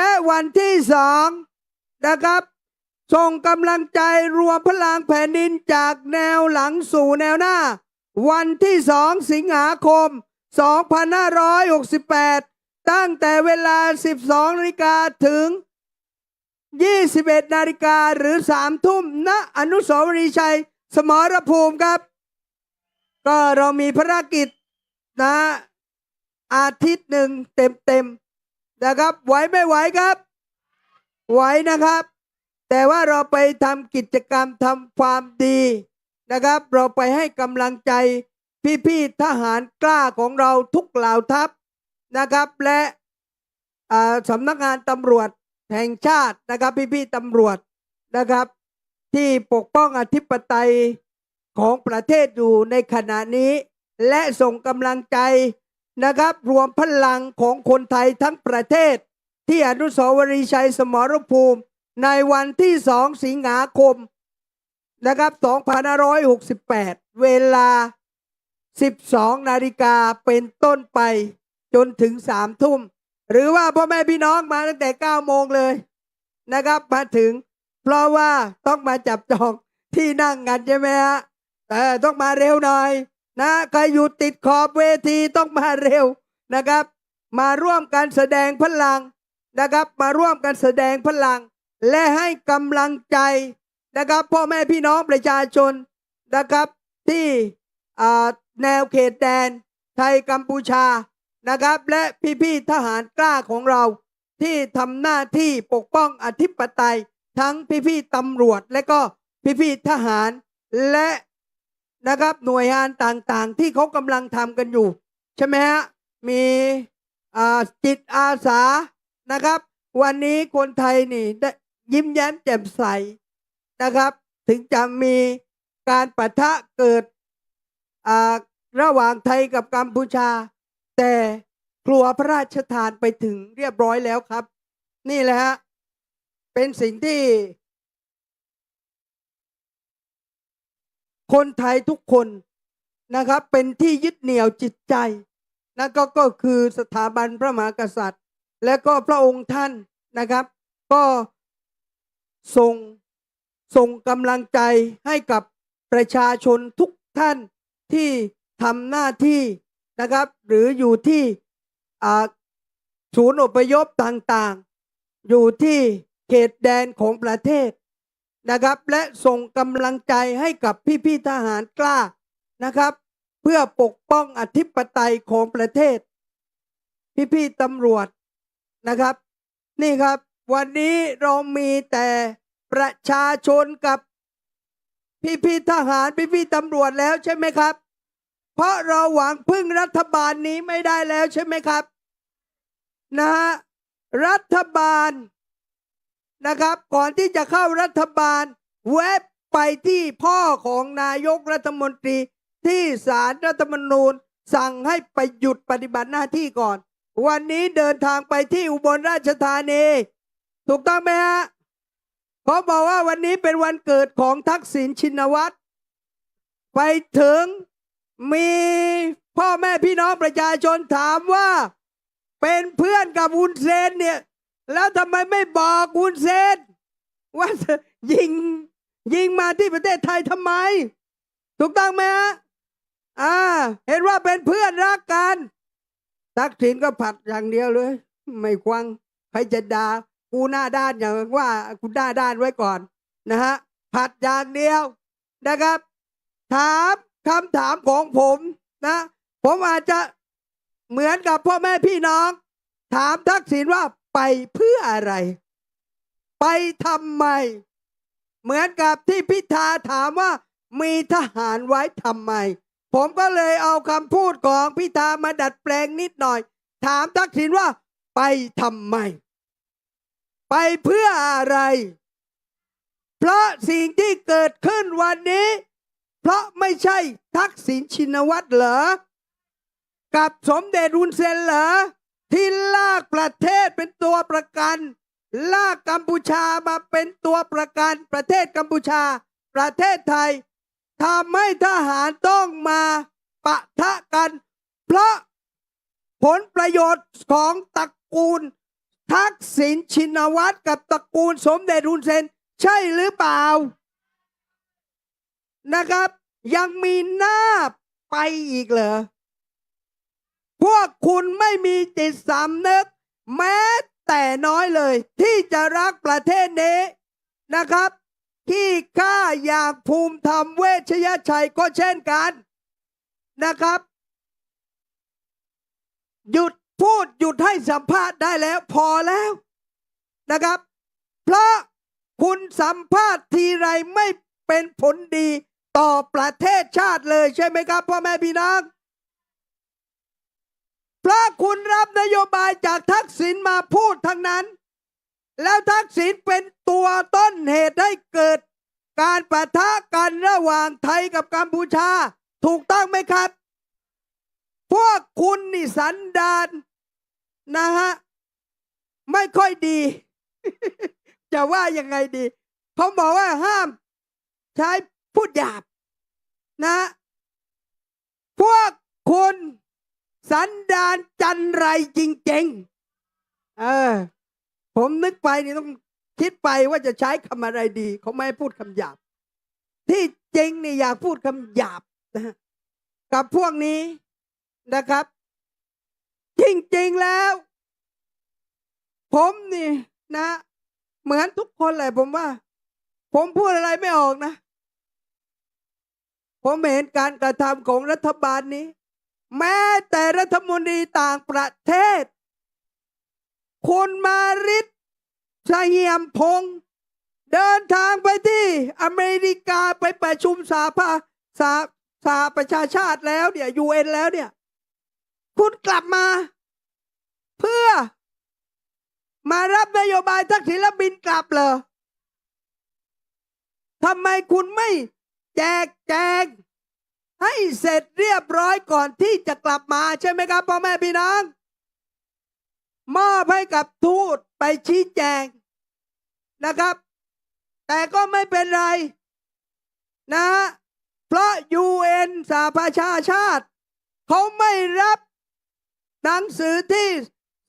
และวันที่สองนะครับส่งกำลังใจรวมพลังแผ่นดินจากแนวหลังสู่แนวหน้า วันที่สองสิงหาคม 2568 ตั้งแต่เวลา 12นาฬิกาถึง 21นาฬิกาหรือ 3 ทุ่มณอนุสาวรีย์ชัย สมรภูมิครับ ก็เรามีภารกิจนะอาทิตย์หนึ่งเต็มๆ นะครับ ไหวไม่ไหวครับ ไหวนะครับ แต่ว่าเราไปทำกิจกรรมทำความดีนะครับ เราไปให้กำลังใจพี่ๆทหารกล้าของเราทุกเหล่าทัพนะครับ และอ่าสำนักงานตำรวจแห่งชาตินะครับพี่ๆตำรวจนะครับ ที่ปกป้องอธิปไตยของประเทศอยู่ในขณะนี้ และส่งกำลังใจ นะครับ รวมพลังของคนไทยทั้งประเทศ ที่อนุสาวรีย์ชัยสมรภูมิ ในวันที่2สิงหาคมนะครับ2568 เวลา 12 นาฬิกาเป็นต้นไปจนถึง 3 ทุ่ม หรือว่าพ่อแม่พี่น้องมาตั้งแต่ 9 โมงเลยนะครับมาถึง เพราะว่าต้องมาจับจองที่นั่งกันใช่ไหมฮะแต่ต้องมาเร็วหน่อย นะใครอยู่ติดขอบเวทีต้องมาเร็วนะครับ มาร่วมกันแสดงพลังนะครับ มาร่วมกันแสดงพลัง และให้กำลังใจนะครับพ่อแม่พี่น้องประชาชนนะครับ ที่แนวเขตแดนไทยกัมพูชานะครับ และพี่ๆทหารกล้าของเราที่ทำหน้าที่ปกป้องอธิปไตย ทั้งพี่ๆตำรวจและก็พี่ๆทหารและ นะครับหน่วยงานต่างๆ ที่เขากำลังทำกันอยู่ ใช่ไหมฮะมีจิตอาสานะครับ วันนี้คนไทยนี่ได้ยิ้มแย้มแจ่มใสนะครับ ถึงจะมีการปะทะเกิดระหว่างไทยกับกัมพูชา แต่ครัวพระราชทานไปถึงเรียบร้อยแล้วครับ นี่แหละฮะเป็นสิ่งที่ คนไทยทุกคนนะครับเป็นที่ยึดเหนี่ยวจิตใจนั่นก็ก็คือสถาบันพระมหากษัตริย์ และก็พระองค์ท่านนะครับ ก็ส่งส่งกำลังใจให้กับประชาชนทุกท่านที่ทำหน้าที่นะครับ หรืออยู่ที่ศูนย์อพยพต่างๆ อยู่ที่เขตแดนของประเทศ นะครับ และส่งกำลังใจให้กับพี่ๆทหารกล้านะครับ เพื่อปกป้องอธิปไตยของประเทศ พี่ๆตำรวจนะครับ นี่ครับ วันนี้เรามีแต่ประชาชนกับพี่ๆทหารพี่ๆตำรวจแล้วใช่ไหมครับ เพราะเราหวังพึ่งรัฐบาลนี้ไม่ได้แล้วใช่ไหมครับนะฮะรัฐบาล นะครับ ก่อนที่จะเข้ารัฐบาลแวบไปที่พ่อของนายกรัฐมนตรี ที่ศาลรัฐธรรมนูญ สั่งให้ไปหยุดปฏิบัติหน้าที่ก่อน วันนี้เดินทางไปที่อุบลราชธานี ถูกต้องไหมฮะเพราบอกว่าวันนี้เป็นวันเกิดของทักษิณชินวัตรไปถึงมีพ่อแม่พี่น้องประชาชนถามว่า เป็นเพื่อนกับวุนเซนเนี่ย แล้วทำไมไม่บอกวุนเซนว่ายิงยิงมาที่ประเทศไทยทำไม ถูกต้องไหมฮะอ่า เห็นว่าเป็นเพื่อนรักกัน ทักษิณก็ผัดอย่างเดียวเลย ไม่ควังใครจะด่ากูหน้าด้านอย่างว่ากูหน้าด้านไว้ก่อนนะฮะผัดอย่างเดียวนะครับ ถามคำถามของผมนะ ผมอาจจะเหมือนกับพ่อแม่พี่น้อง ถามทักษิณว่า ไปเพื่ออะไร ไปทำไม เหมือนกับที่พิธาถามว่า มีทหารไว้ทำไม ผมก็เลยเอาคำพูดของพิธามาดัดแปลงนิดหน่อย ถามทักษิณว่า ไปทำไม ไปเพื่ออะไร เพราะสิ่งที่เกิดขึ้นวันนี้ เพราะไม่ใช่ทักษิณชินวัตรเหรอ กับสมเด็จรุนเซนเหรอ ที่ลากประเทศเป็นตัวประกัน ลากกัมพูชามาเป็นตัวประกัน ประเทศกัมพูชา ประเทศไทยทำให้ทหารต้องมาปะทะกัน เพราะผลประโยชน์ของตระกูล ทักษิณชินวัตรกับตระกูลสมเด็จฮุนเซนใช่หรือเปล่า นะครับ ยังมีหน้าไปอีกเหรอ พวกคุณไม่มีจิตสำนึก แม้แต่น้อยเลย ที่จะรักประเทศนี้นะครับที่ข้าอยากภูมิธรรมเวชยชัยก็เช่นกันนะครับ หยุดพูดหยุดให้สัมภาษณ์ได้แล้วพอแล้วนะครับ เพราะคุณสัมภาษณ์ทีไรไม่เป็นผลดีต่อประเทศชาติเลยใช่ไหมครับพ่อแม่พี่น้อง เพราะคุณรับนโยบายจากทักษิณมาพูดทั้งนั้น แล้วทักษิณเป็นตัวต้นเหตุให้เกิด การปะทะกันระหว่างไทยกับกัมพูชา ถูกต้องไหมครับ พวกคุณนี่สันดานนะฮะ ไม่ค่อยดี จะว่ายังไงดีเขาบอกว่าห้ามใช้พูดหยาบนะ พวกคุณ สันดานจันไรจริงๆ เออ ผมนึกไปนี่ต้องคิดไปว่าจะใช้คำอะไรดี เขาไม่พูดคำหยาบ ที่จริงนี่อยากพูดคำหยาบนะกับพวกนี้นะครับ จริงๆแล้ว ผมนี่นะ เหมือนทุกคนแหละผมว่า ผมพูดอะไรไม่ออกนะ ผมเห็นการกระทำของรัฐบาลนี้ แม้แต่รัฐมนตรีต่างประเทศ คุณมาริศชเหียมพงศ์เดินทางไปที่อเมริกาไปประชุมสาภาสาสาประชาชาติแล้วเนี่ยยูเอ็นแล้วเนี่ย คุณกลับมา เพื่อ มารับนโยบายทักษิณแล้วบินกลับเหรอทำไมคุณไม่แจกแจง ให้เสร็จเรียบร้อยก่อนที่จะกลับมาใช่ไหมครับพ่อแม่พี่น้องมอบให้กับทูตไปชี้แจงนะครับ แต่ก็ไม่เป็นไรนะเพราะยูเอ็นสหประชาชาติ เขาไม่รับหนังสือที่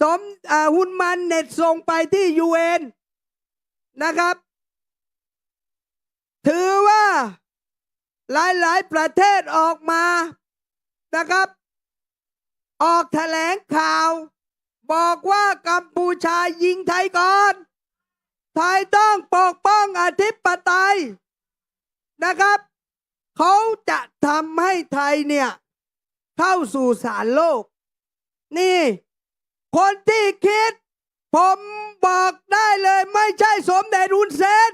สมหุนมันเน็ตส่งไปที่ยูเอ็นนะครับ ถือว่า หลายๆ ประเทศออกมานะครับ ออกแถลงข่าว บอกว่ากัมพูชายิงไทยก่อน ไทยต้องปกป้องอธิปไตยนะครับ เขาจะทำให้ไทยเนี่ย เข้าสู่ศาลโลก นี่ คนที่คิด ผมบอกได้เลยไม่ใช่สมเด็จรุนเซน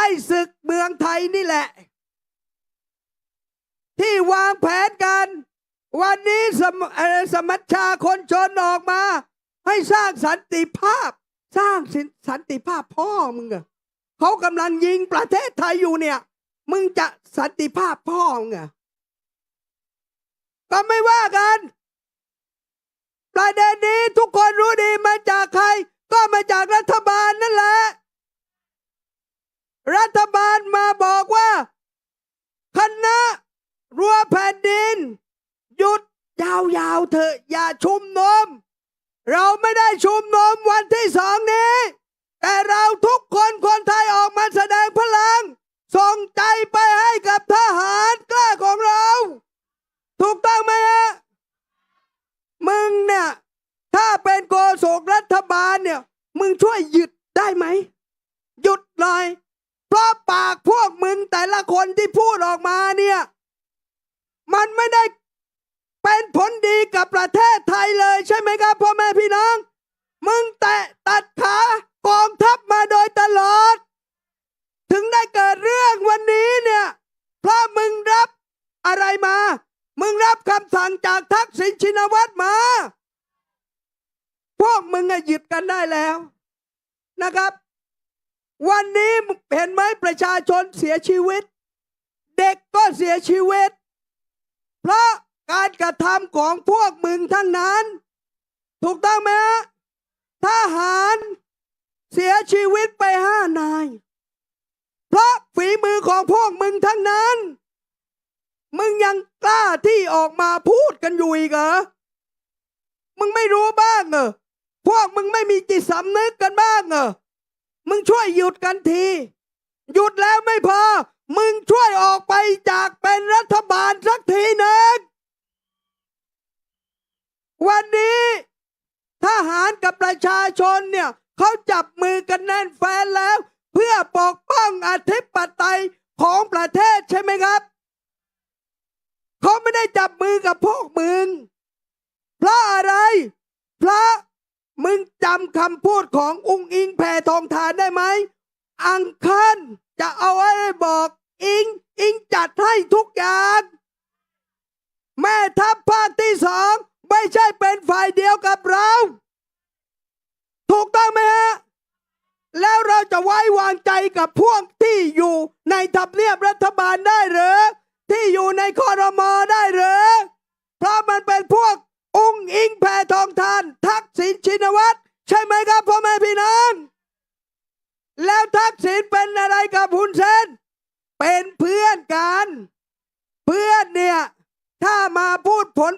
ไส้ศึกเมืองไทยนี่แหละ ที่วางแผนกัน วันนี้สมสมัชชาคนชนออกมา ให้สร้างสันติภาพ สร้างส,สันติภาพพ่อมึงอะเขากำลังยิงประเทศไทยอยู่เนี่ย มึงจะสันติภาพพ่อมึงอะก็ไม่ว่ากัน ประเด็นนี้ทุกคนรู้ดีมาจากใคร ก็มาจากรัฐบาลนั่นแหละ รัฐบาลมาบอกว่า คณะรัวแผ่นดิน หยุดยาวๆเถอะอย่าชุมนุมเราไม่ได้ชุมนุมวันที่สองนี้ แต่เราทุกคนคนไทยออกมาแสดงพลัง ส่งใจไปให้กับทหารกล้าของเรา ถูกต้องไหมฮะมึงเนี่ยถ้าเป็นโกศกรัฐบาลเนี่ย มึงช่วยหยุดได้ไหม หยุดหน่อย เพราะปากพวกมึงแต่ละคนที่พูดออกมาเนี่ย มันไม่ได้เป็นผลดีกับประเทศไทยเลยใช่ไหมครับพ่อแม่พี่น้อง มึงแตะตัดขากองทัพมาโดยตลอด ถึงได้เกิดเรื่องวันนี้เนี่ย เพราะมึงรับอะไรมา มึงรับคำสั่งจากทักษิณชินวัตรมา พวกมึงอะหยุดกันได้แล้วนะครับ วันนี้เห็นไหมประชาชนเสียชีวิต เด็กก็เสียชีวิต เพราะการกระทำของพวกมึงทั้งนั้น ถูกต้องไหมฮะทหารเสียชีวิตไปห้านาย เพราะฝีมือของพวกมึงทั้งนั้น มึงยังกล้าที่ออกมาพูดกันอยู่อีกเหรอ มึงไม่รู้บ้างเหรอ พวกมึงไม่มีจิตสำนึกกันบ้างเหรอ มึงช่วยหยุดกันที หยุดแล้วไม่พอ มึงช่วยออกไปจากเป็นรัฐบาลสักทีหนึ่งวันนี้ทหารกับประชาชนเนี่ยเขาจับมือกันแน่นแฟนแล้ว เพื่อปกป้องอธิปไตยของประเทศใช่ไหมครับ เขาไม่ได้จับมือกับพวกมึงเพราะอะไรเพราะ จำคำพูดขององค์อิงแพทองทานได้ไหม อังคันจะเอาอะไรบอก อิง อิงจัดให้ทุกอย่าง แม่ทัพภาคที่สองไม่ใช่เป็นฝ่ายเดียวกับเรา ถูกต้องไหมฮะ แล้วเราจะไว้วางใจกับพวกที่อยู่ในทำเนียบรัฐบาลได้หรือ ที่อยู่ในคอรมอได้หรือ เพราะมันเป็นพวกองค์อิงแพทองทาน ทักษิณชินวัตร ใช่ไหมครับพ่อแม่พี่น้อง แล้วทักษิณเป็นอะไรกับหุนเซนเป็นเพื่อนกัน เพื่อนเนี่ย ถ้ามาพูดผล